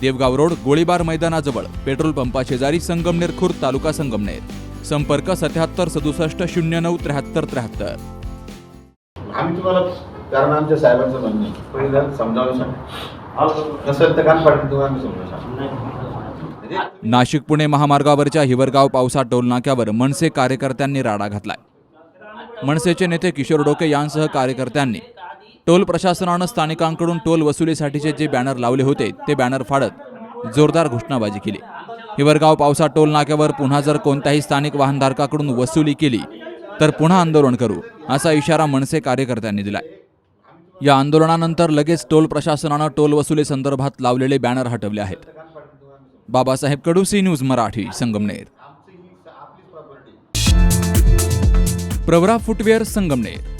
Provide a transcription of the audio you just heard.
Devgaon road गोळीबार मैदानाजवळ petrol पंपा शेजारी संगमनेर खुर्द तालुका संगमनेर संपर्क सत्याहत्तर सदुसष्ट शून्य नऊ त्र्याहत्तर त्र्याहत्तर आम्ही तुम्हाला कारण आमच्या साहेबांचं म्हणणं आहे. पहिले जरा समजावून सांग नसेल तर पाडून तुम्हाला आम्ही समजावून सांगू. नाशिक पुणे महामार्गावरच्या हिवरगाव पावसा टोलनाक्यावर मनसे कार्यकर्त्यांनी राडा घातलाय मनसेचे नेते किशोर डोके यांसह कार्यकर्त्यांनी टोल प्रशासनानं स्थानिकांकडून टोल वसुलीसाठीचे जे बॅनर लावले होते ते बॅनर फाडत जोरदार घोषणाबाजी केली. हिवरगाव पावसा टोल नाक्यावर पुन्हा जर कोणत्याही स्थानिक वाहनधारकाकडून वसुली केली तर पुन्हा आंदोलन करू असा इशारा मनसे कार्यकर्त्यांनी दिलाय. या आंदोलनानंतर लगेच टोल प्रशासनानं टोल वसुली संदर्भात लावलेले बॅनर हटवले आहेत. Babasaheb Kadu C news Marathi Sangamner. Pravara footwear Sangamner.